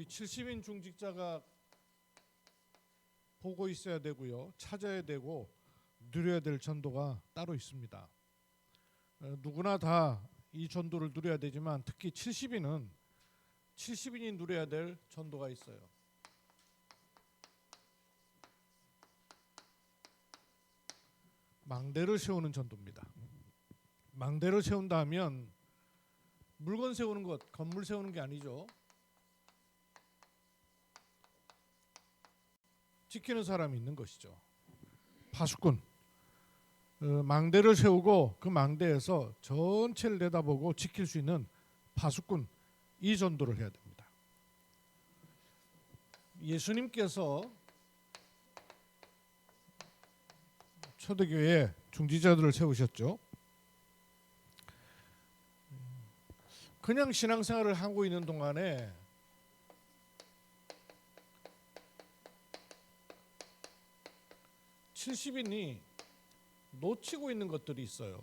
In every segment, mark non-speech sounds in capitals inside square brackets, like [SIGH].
우리 70인 중직자가 보고 있어야 되고요. 찾아야 되고 누려야 될 전도가 따로 있습니다. 어, 누구나 다 이 전도를 누려야 되지만 특히 70인은 70인이 누려야 될 전도가 있어요. 망대를 세우는 전도입니다. 망대를 세운다 하면 물건 세우는 것, 건물 세우는 게 아니죠. 지키는 사람이 있는 것이죠. 파수꾼. 어, 망대를 세우고 그 망대에서 전체를 내다보고 지킬 수 있는 파수꾼 이 전도를 해야 됩니다. 예수님께서 초대교회 중지자들을 세우셨죠. 그냥 신앙생활을 하고 있는 동안에 칠십인이 놓치고 있는 것들이 있어요.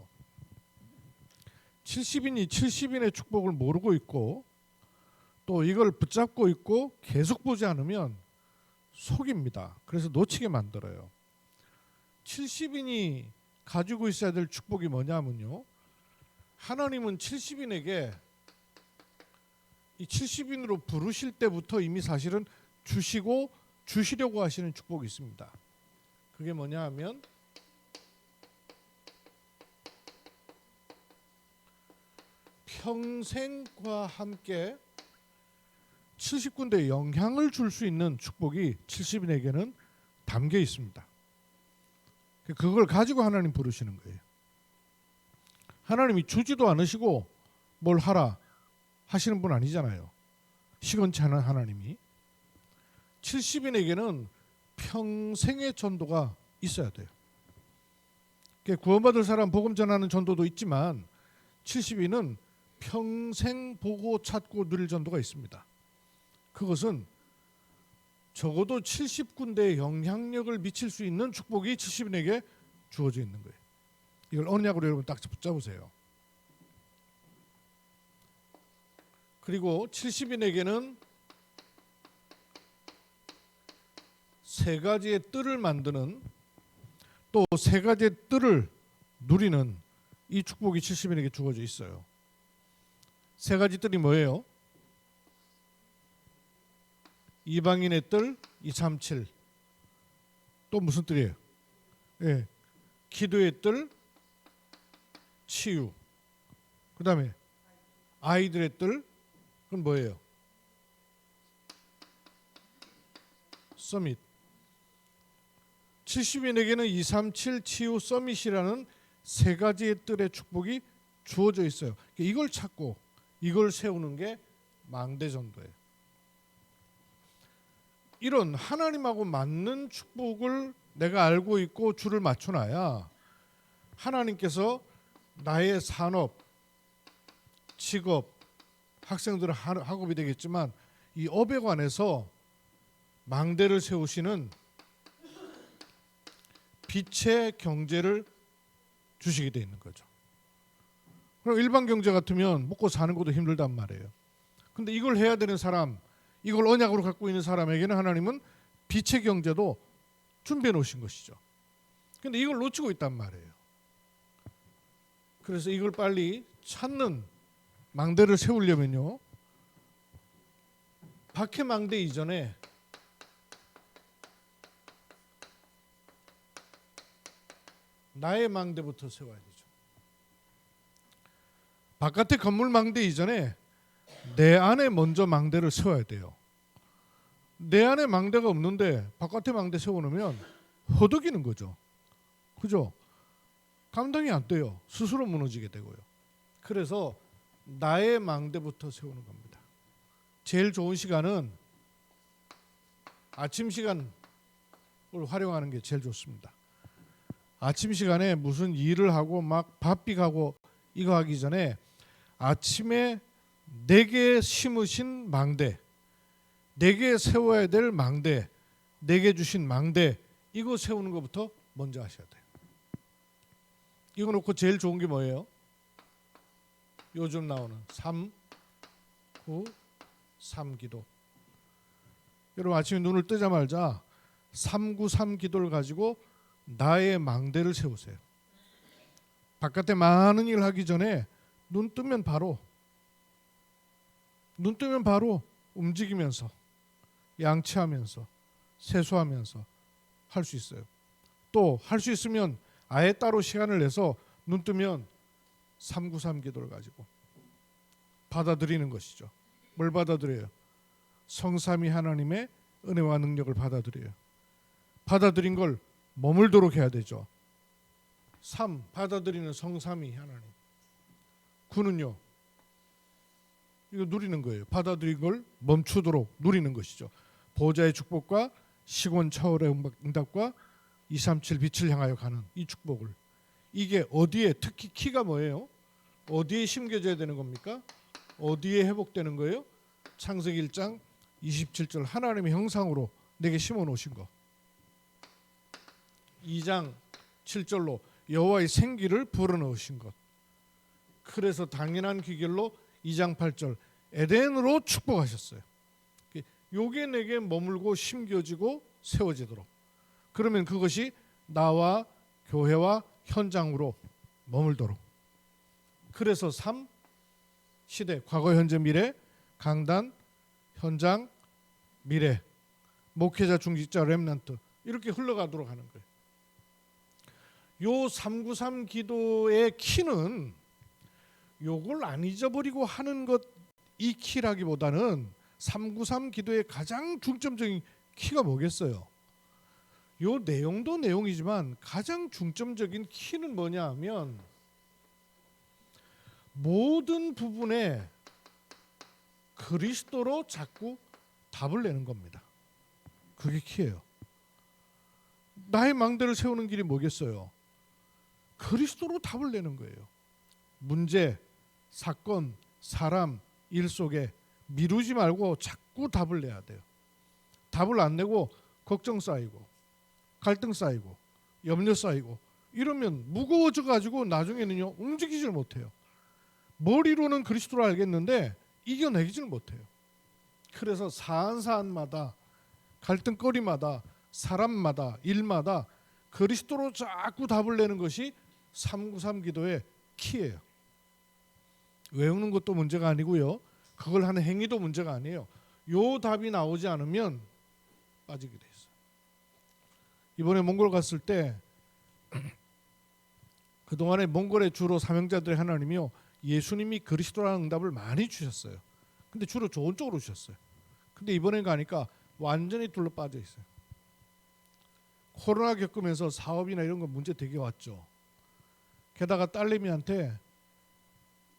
70인이 70인의 축복을 모르고 있고 또 이걸 붙잡고 있고 계속 보지 않으면 속입니다. 그래서 놓치게 만들어요. 70인이 가지고 있어야 될 축복이 뭐냐면요. 하나님은 70인에게 이 70인으로 부르실 때부터 이미 사실은 주시고 주시려고 하시는 축복이 있습니다. 그게 뭐냐 하면 평생과 함께 70군데 영향을 줄 수 있는 축복이 70인에게는 담겨 있습니다. 그걸 가지고 하나님 부르시는 거예요. 하나님이 주지도 않으시고 뭘 하라 하시는 분 아니잖아요. 시건치 않은 하나님이 70인에게는 평생의 전도가 있어야 돼요. 구원받을 사람 복음 전하는 전도도 있지만 70인은 평생 보고 찾고 누릴 전도가 있습니다. 그것은 적어도 70군데의 영향력을 미칠 수 있는 축복이 70인에게 주어져 있는 거예요. 이걸 언약으로 여러분 딱 붙잡으세요. 그리고 70인에게는 세 가지의 뜰을 만드는 또 세 가지의 뜰을 누리는 이 축복이 70인에게 주어져 있어요. 세 가지 뜰이 뭐예요? 이방인의 뜰 237. 또 무슨 뜰이에요? 예. 기도의 뜰 치유. 그다음에 아이들의 뜰 그건 뭐예요? 서밋. 70인에게는 237 치유 서밋이라는 세 가지의 뜰의 축복이 주어져 있어요. 이걸 찾고 이걸 세우는 게 망대 전도예요. 이런 하나님하고 맞는 축복을 내가 알고 있고 줄을 맞춰놔야 하나님께서 나의 산업, 직업, 학생들은 학업이 되겠지만 이 업에 관해서 망대를 세우시는 빛의 경제를 주시게 돼 있는 거죠. 그럼 일반 경제 같으면 먹고 사는 것도 힘들단 말이에요. 근데 이걸 해야 되는 사람, 이걸 언약으로 갖고 있는 사람에게는 하나님은 빛의 경제도 준비해 놓으신 것이죠. 근데 이걸 놓치고 있단 말이에요. 그래서 이걸 빨리 찾는 망대를 세우려면요. 박해 망대 이전에 나의 망대부터 세워야 되죠. 바깥의 건물 망대 이전에 내 안에 먼저 망대를 세워야 돼요. 내 안에 망대가 없는데 바깥에 망대 세워놓으면 허덕이는 거죠. 그죠? 감당이 안 돼요. 스스로 무너지게 되고요. 그래서 나의 망대부터 세우는 겁니다. 제일 좋은 시간은 아침 시간을 활용하는 게 제일 좋습니다. 아침 시간에 무슨 일을 하고 막 바삐 가고 이거 하기 전에 아침에 내게 심으신 망대, 내게 세워야 될 망대, 내게 주신 망대 이거 세우는 것부터 먼저 하셔야 돼요. 이거 놓고 제일 좋은 게 뭐예요? 요즘 나오는 3, 9, 3 기도. 여러분 아침에 눈을 뜨자마자 393 기도를 가지고 나의 망대를 세우세요. 바깥에 많은 일 하기 전에 눈 뜨면 바로 눈 뜨면 바로 움직이면서 양치하면서 세수하면서 할 수 있어요. 또 할 수 있으면 아예 따로 시간을 내서 눈 뜨면 393 기도를 가지고 받아들이는 것이죠. 뭘 받아들여요? 성삼위 하나님의 은혜와 능력을 받아들여요. 받아들인 걸 머물도록 해야 되죠. 3. 받아들이는 성삼위 하나님. 9는요. 이거 누리는 거예요. 받아들인 걸 멈추도록 누리는 것이죠. 보좌의 축복과 시곤 차월의 응답과 237 빛을 향하여 가는 이 축복을 이게 어디에 특히 키가 뭐예요? 어디에 심겨져야 되는 겁니까? 어디에 회복되는 거예요? 창세기 1장 27절 하나님의 형상으로 내게 심어 놓으신 거. 2장 7절로 여호와의 생기를 불어 넣으신 것. 그래서 당연한 기결로 2장 8절 에덴으로 축복하셨어요. 요게 내게 머물고 심겨지고 세워지도록. 그러면 그것이 나와 교회와 현장으로 머물도록. 그래서 3 시대 과거 현재 미래 강단 현장 미래 목회자 중직자 렘넌트 이렇게 흘러가도록 하는 거예요. 요393 기도의 키는 요걸 안 잊어버리고 하는 것 이 키라기보다는 393 기도의 가장 중점적인 키가 뭐겠어요? 요 내용도 내용이지만 가장 중점적인 키는 뭐냐 하면 모든 부분에 그리스도로 자꾸 답을 내는 겁니다. 그게 키예요. 나의 망대를 세우는 길이 뭐겠어요? 그리스도로 답을 내는 거예요. 문제, 사건, 사람, 일 속에 미루지 말고 자꾸 답을 내야 돼요. 답을 안 내고 걱정 쌓이고 갈등 쌓이고 염려 쌓이고 이러면 무거워져 가지고 나중에는요 움직이질 못해요. 머리로는 그리스도를 알겠는데 이겨내지를 못해요. 그래서 사안 사안마다 갈등거리마다 사람마다 일마다 그리스도로 자꾸 답을 내는 것이 393 기도의 키예요. 외우는 것도 문제가 아니고요. 그걸 하는 행위도 문제가 아니에요. 요 답이 나오지 않으면 빠지게 돼 있어요. 이번에 몽골 갔을 때 [CLEARS THROAT] 그동안에 몽골의 주로 사명자들의 하나님이요. 예수님이 그리스도라는 응답을 많이 주셨어요. 근데 주로 좋은 쪽으로 주셨어요. 근데 이번에 가니까 완전히 둘러 빠져 있어요. 코로나 겪으면서 사업이나 이런 거 문제 되게 왔죠. 게다가 딸내미한테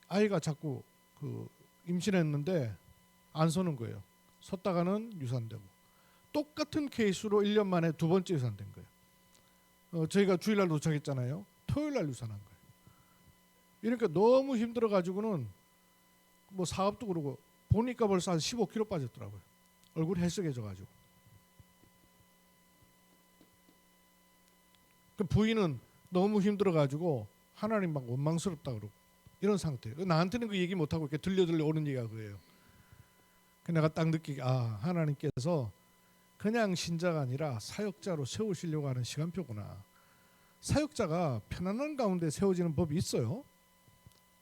아이가 자꾸 그 임신했는데 안 서는 거예요. 섰다가는 유산되고 똑같은 케이스로 1년 만에 두 번째 유산된 거예요. 어, 저희가 주일날 도착했잖아요. 토요일 날 유산한 거예요. 이러니까 너무 힘들어 가지고는 뭐 사업도 그러고 보니까 벌써 한 15kg 빠졌더라고요. 얼굴이 헬쓱해져 가지고. 그 부인은 너무 힘들어 가지고 하나님 막 원망스럽다 그러고 이런 상태예요. 나한테는 그 얘기 못 하고 이렇게 들려 들려 오는 얘기가 그래요. 그 내가 딱 느끼게 아 하나님께서 그냥 신자가 아니라 사역자로 세우시려고 하는 시간표구나. 사역자가 편안한 가운데 세워지는 법이 있어요.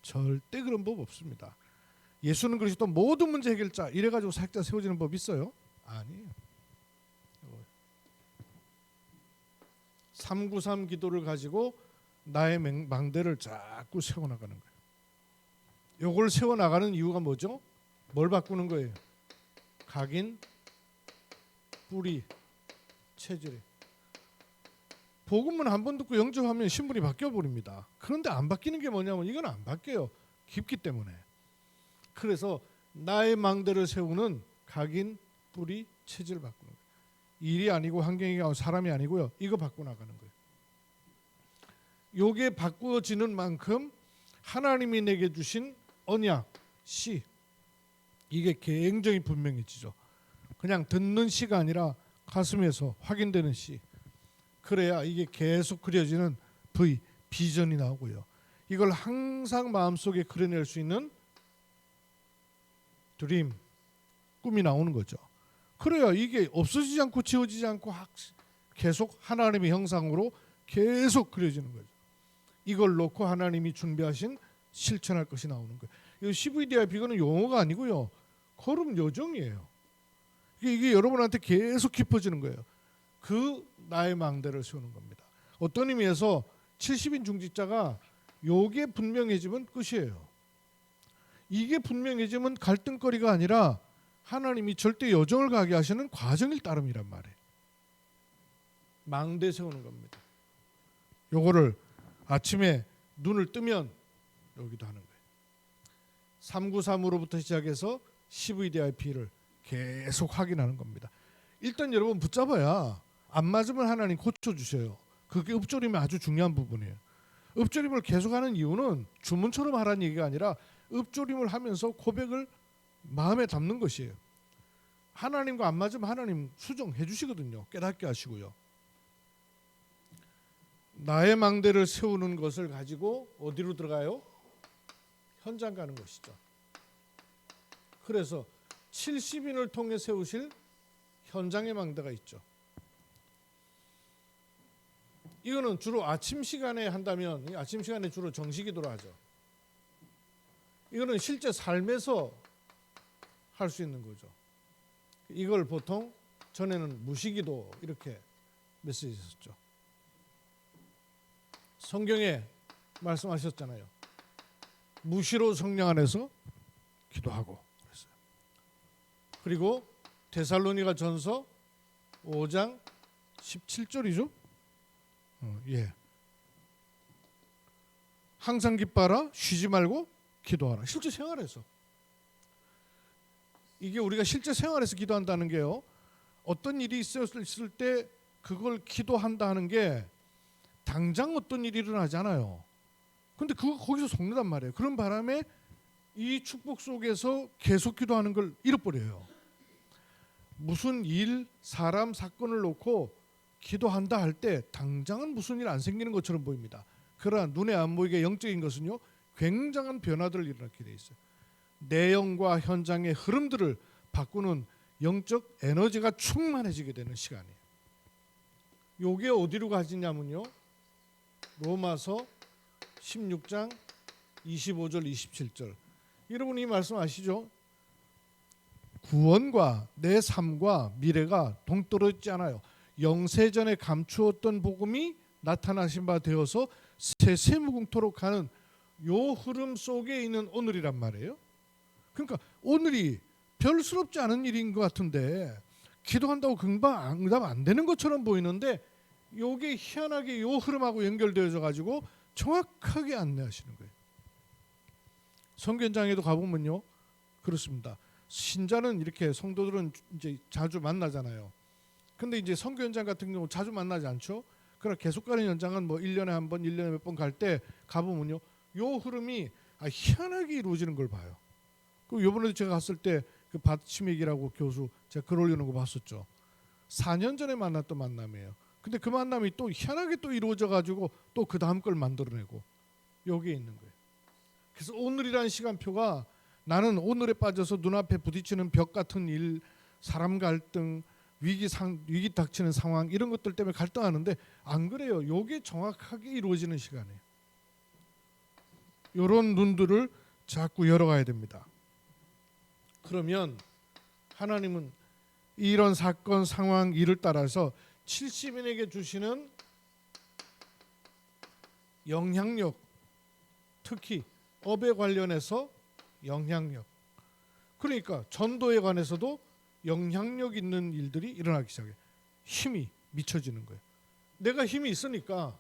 절대 그런 법 없습니다. 예수는 그리스도 모든 문제 해결자 이래 가지고 사역자 세워지는 법 있어요? 아니에요. 393 기도를 가지고 나의 맹- 망대를 자꾸 세워 나가는 거예요. 요걸 세워 나가는 이유가 뭐죠? 뭘 바꾸는 거예요? 각인 뿌리 체질이 복음은 한 번 듣고 영접하면 신분이 바뀌어 버립니다. 그런데 안 바뀌는 게 뭐냐면 이건 안 바뀌어요. 깊기 때문에. 그래서 나의 망대를 세우는 각인 뿌리 체질을 바꾸는 거예요. 일이 아니고 환경이 아니고 사람이 아니고요. 이거 바꿔 나가는 거예요. 요게 바꾸어지는 만큼 하나님이 내게 주신 언약 씨 이게 굉장히 분명해지죠. 그냥 듣는 시가 아니라 가슴에서 확인되는 시. 그래야 이게 계속 그려지는 V 비전이 나오고요. 이걸 항상 마음속에 그려낼 수 있는 드림 꿈이 나오는 거죠. 그래야 이게 없어지지 않고 지워지지 않고 학- 계속 하나님의 형상으로 계속 그려지는 거죠. 이걸 놓고 하나님이 준비하신 실천할 것이 나오는 거예요. 이 CVDIP는 용어가 아니고요. 걸음 요정이에요. 이게, 이게 여러분한테 계속 깊어지는 거예요. 그 나의 망대를 세우는 겁니다. 어떤 의미에서 70인 중직자가 요게 분명해지면 끝이에요. 이게 분명해지면 갈등거리가 아니라 하나님이 절대 여정을 가게 하시는 과정일 따름이란 말이에요. 망대 세우는 겁니다. 요거를 아침에 눈을 뜨면 여기도 하는 거예요. 393으로부터 시작해서 CVDIP를 계속 확인하는 겁니다. 일단 여러분 붙잡아야 안 맞으면 하나님 고쳐 주셔요. 그게 읍조림이 아주 중요한 부분이에요. 읍조림을 계속하는 이유는 주문처럼 하라는 얘기가 아니라 읍조림을 하면서 고백을 마음에 담는 것이에요. 하나님과 안 맞으면 하나님 수정해 주시거든요. 깨닫게 하시고요. 나의 망대를 세우는 것을 가지고 어디로 들어가요? 현장 가는 것이죠. 그래서 70인을 통해 세우실 현장의 망대가 있죠. 이거는 주로 아침 시간에 한다면 이 아침 시간에 주로 정식기도로 하죠. 이거는 실제 삶에서 할 수 있는 거죠. 이걸 보통 전에는 무시기도 이렇게 메시지 있었죠. 성경에 말씀하셨잖아요. 무시로 성령 안에서 기도하고 그랬어요. 그리고 데살로니가 전서 5장 17절이죠. 어, 예. 항상 기뻐하라 쉬지 말고 기도하라. 실제 생활에서 이게 우리가 실제 생활에서 기도한다는 게요. 어떤 일이 있었을 때 그걸 기도한다 하는 게 당장 어떤 일이 일어나지 않아요. 근데 그거 거기서 속는단 말이에요. 그런 바람에 이 축복 속에서 계속 기도하는 걸 잃어버려요. 무슨 일, 사람, 사건을 놓고 기도한다 할 때 당장은 무슨 일 안 생기는 것처럼 보입니다. 그러나 눈에 안 보이게 영적인 것은요 굉장한 변화들을 일어나게 돼 있어요. 내용과 현장의 흐름들을 바꾸는 영적 에너지가 충만해지게 되는 시간이에요. 요게 어디로 가지냐면요. 로마서 16장 25절 27절. 여러분 이 말씀 아시죠? 구원과 내 삶과 미래가 동떨어지지 않아요. 영세전에 감추었던 복음이 나타나신 바 되어서 세세무궁토록 가는 요 흐름 속에 있는 오늘이란 말이에요. 그러니까 오늘이 별스럽지 않은 일인 것 같은데 기도한다고 금방 응답 안 되는 것처럼 보이는데 요게 희한하게 요 흐름하고 연결되어져 가지고 정확하게 안내하시는 거예요. 성견장에도 가보면요 그렇습니다. 신자는 이렇게 성도들은 이제 자주 만나잖아요. 근데 이제 선교 현장 같은 경우 자주 만나지 않죠. 그러나 계속 가는 현장은 뭐 1년에 한 번, 1년에 몇 번 갈 때 가보면요. 요 흐름이 아, 희한하게 이루어지는 걸 봐요. 그 요번에도 제가 갔을 때그 받치맥이라고 교수 제가 글 올리는 거 봤었죠. 4년 전에 만났던 만남이에요. 근데 그 만남이 또 희한하게 또 이루어져 가지고 또 그 다음 걸 만들어내고 여기에 있는 거예요. 그래서 오늘이라는 시간표가 나는 오늘에 빠져서 눈앞에 부딪히는 벽 같은 일, 사람 갈등, 위기 상 위기 닥치는 상황 이런 것들 때문에 갈등하는데 안 그래요. 요게 정확하게 이루어지는 시간이에요. 요런 눈들을 자꾸 열어가야 됩니다. 그러면 하나님은 이런 사건 상황 일을 따라서 70인에게 주시는 영향력 특히 업에 관련해서 영향력 그러니까 전도에 관해서도 영향력 있는 일들이 일어나기 시작해 힘이 미쳐지는 거예요. 내가 힘이 있으니까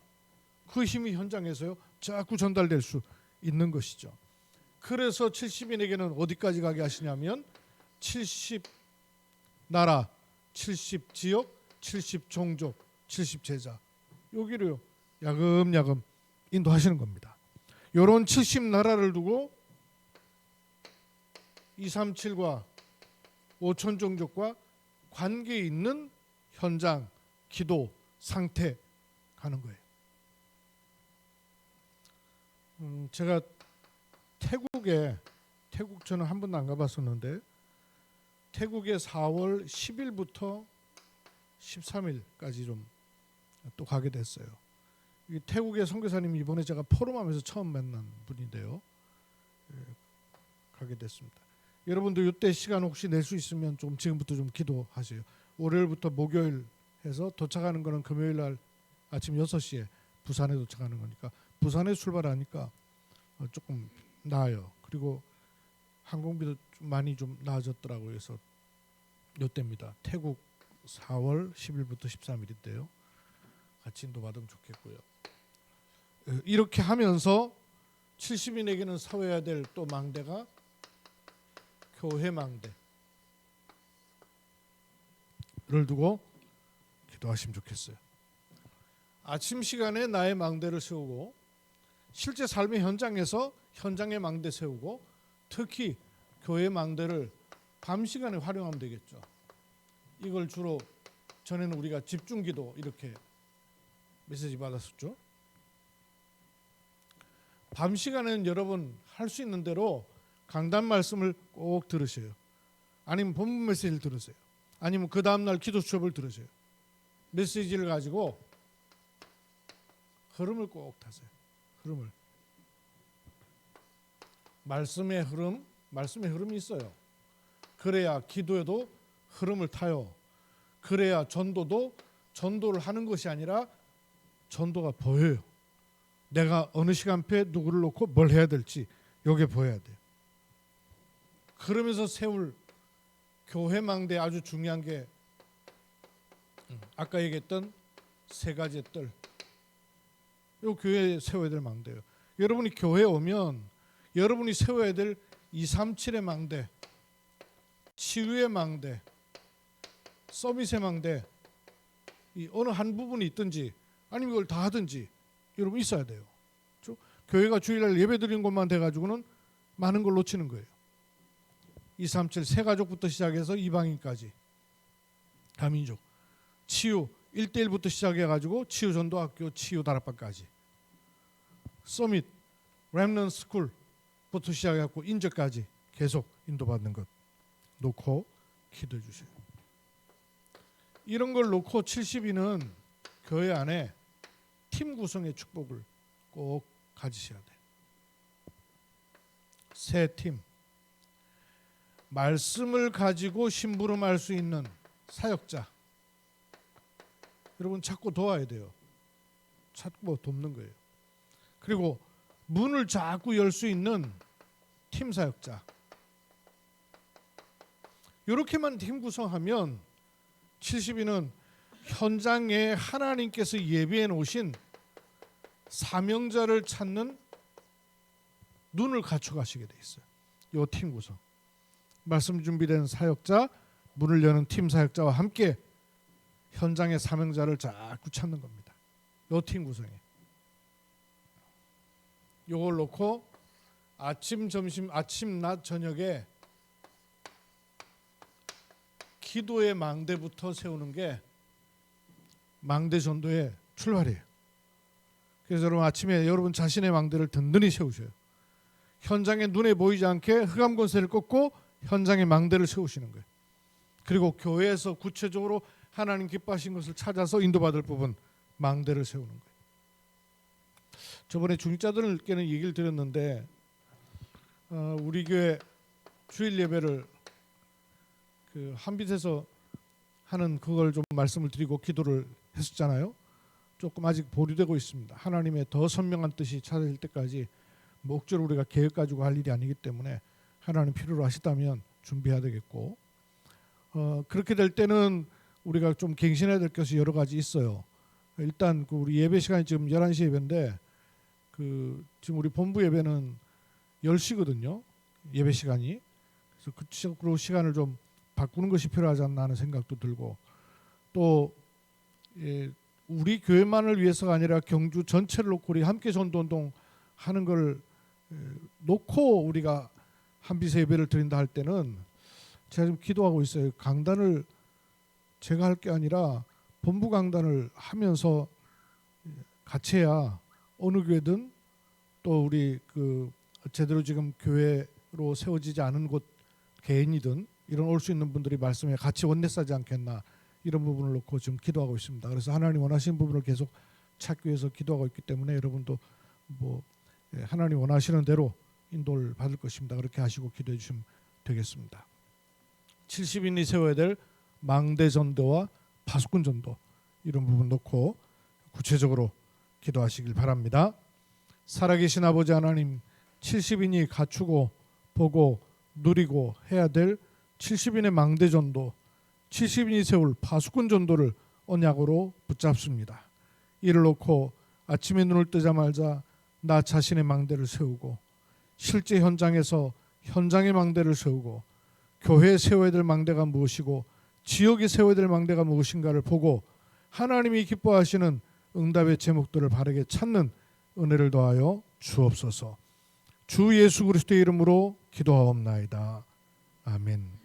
그 힘이 현장에서요 자꾸 전달될 수 있는 것이죠. 그래서 70인에게는 어디까지 가게 하시냐면 70 나라, 70 지역, 70 종족, 70 제자 여기를 야금야금 인도하시는 겁니다. 요런 70 나라를 두고 237과 5천 종족과 관계 있는 현장, 기도, 상태 가는 거예요. 음, 제가 태국에 태국 저는 한 번도 안 가봤었는데 태국에 4월 10일부터 13일까지 좀 또 가게 됐어요. 이 태국의 선교사님 이번에 제가 포럼하면서 처음 만난 분인데요. 예, 가게 됐습니다. 여러분도 이때 시간 혹시 낼 수 있으면 좀 지금부터 좀 기도하세요. 월요일부터 목요일 해서 도착하는 거는 금요일 날 아침 6시에 부산에 도착하는 거니까 부산에 출발하니까 어, 조금 나아요. 그리고 항공비도 좀 많이 좀 나아졌더라고요. 그래서 요때입니다. 태국 4월 10일부터 13일인데요. 같이 인도 받으면 좋겠고요. 어, 이렇게 하면서 70인에게는 사회해야 될 또 망대가 교회 망대를 두고 기도하시면 좋겠어요. 아침 시간에 나의 망대를 세우고 실제 삶의 현장에서 현장의 망대 세우고 특히 교회 망대를 밤 시간에 활용하면 되겠죠. 이걸 주로 전에는 우리가 집중기도 이렇게 메시지 받았었죠. 밤 시간에는 여러분 할 수 있는 대로 강단 말씀을 꼭 들으세요. 아니면 본문 메시지를 들으세요. 아니면 그 다음 날 기도 수업을 들으세요. 메시지를 가지고 흐름을 꼭 타세요. 흐름을. 말씀의 흐름, 말씀의 흐름이 있어요. 그래야 기도에도 흐름을 타요. 그래야 전도도 전도를 하는 것이 아니라 전도가 보여요. 내가 어느 시간표에 누구를 놓고 뭘 해야 될지 요게 보여야 돼요. 그러면서 세울 교회 망대 아주 중요한 게 음, 아까 얘기했던 세 가지 뜰. 요 교회에 세워야 될 망대예요. 여러분이 교회에 오면 여러분이 세워야 될 237의 망대, 치유의 망대, 서비스의 망대 이 어느 한 부분이 있든지 아니면 이걸 다 하든지 여러분 있어야 돼요. 그렇죠? 교회가 주일날 예배 드리는 것만 돼 가지고는 많은 걸 놓치는 거예요. 237 세 가족부터 시작해서 이방인까지 다민족 치유 1대1부터 시작해 가지고 치유 전도학교 치유 다락방까지 서밋 렘넌 스쿨부터 시작해 갖고 인저까지 계속 인도받는 것 놓고 기도해 주세요. 이런 걸 놓고 70인은 교회 안에 팀 구성의 축복을 꼭 가지셔야 돼요. 새 팀. 말씀을 가지고 심부름할 수 있는 사역자. 여러분 찾고 도와야 돼요. 찾고 돕는 거예요. 그리고 문을 자꾸 열 수 있는 팀 사역자. 이렇게만 팀 구성하면 70인은 현장에 하나님께서 예비해 놓으신 사명자를 찾는 눈을 갖춰가시게 돼 있어요. 요팀 구성. 말씀 준비된 사역자, 문을 여는 팀 사역자와 함께 현장의 사명자를 자꾸 찾는 겁니다. 요팀 구성에. 요걸 놓고 아침, 점심, 아침, 낮, 저녁에 기도의 망대부터 세우는 게 망대 전도의 출발이에요. 그래서 여러분 아침에 여러분 자신의 망대를 든든히 세우셔요. 현장에 눈에 보이지 않게 흑암 권세를 꺾고 현장에 망대를 세우시는 거예요. 그리고 교회에서 구체적으로 하나님 기뻐하신 것을 찾아서 인도받을 부분 망대를 세우는 거예요. 저번에 중직자들께는 얘기를 드렸는데 어, 우리 교회 주일 예배를 그 한빛에서 하는 그걸 좀 말씀을 드리고 기도를 했었잖아요. 조금 아직 보류되고 있습니다. 하나님의 더 선명한 뜻이 찾아질 때까지 목적을 우리가 계획 가지고 할 일이 아니기 때문에 하나님 필요로 하시다면 준비해야 되겠고 어, 그렇게 될 때는 우리가 좀 갱신해야 될 것이 여러 가지 있어요. 일단 그 우리 예배 시간이 지금 11시 예배인데 그 지금 우리 본부 예배는 10시거든요. 예배 시간이. 그래서 그 시간으로 시간을 좀 바꾸는 것이 필요하지 않나 하는 생각도 들고 또 예, 우리 교회만을 위해서가 아니라 경주 전체를 놓고 우리 함께 전도운동 하는 걸 예, 놓고 우리가 한비세 예배를 드린다 할 때는 제가 지금 기도하고 있어요. 강단을 제가 할 게 아니라 본부 강단을 하면서 같이 해야 어느 교회든 또 우리 그 제대로 지금 교회로 세워지지 않은 곳 개인이든 이런 올 수 있는 분들이 말씀에 같이 원내사지 않겠나 이런 부분을 놓고 지금 기도하고 있습니다. 그래서 하나님 원하시는 부분을 계속 찾기 위해서 기도하고 있기 때문에 여러분도 뭐 예, 하나님 원하시는 대로 인도를 받을 것입니다. 그렇게 하시고 기도해 주시면 되겠습니다. 70인이 세워야 될 망대 전도와 파수꾼 전도 이런 부분 놓고 구체적으로 기도하시길 바랍니다. 살아계신 아버지 하나님 70인이 갖추고 보고 누리고 해야 될 70인의 망대 전도 70인이 세울 파수꾼 전도를 언약으로 붙잡습니다. 이를 놓고 아침에 눈을 뜨자마자 나 자신의 망대를 세우고 실제 현장에서 현장의 망대를 세우고 교회에 세워야 될 망대가 무엇이고 지역에 세워야 될 망대가 무엇인가를 보고 하나님이 기뻐하시는 응답의 제목들을 바르게 찾는 은혜를 더하여 주옵소서. 주 예수 그리스도의 이름으로 기도하옵나이다. 아멘.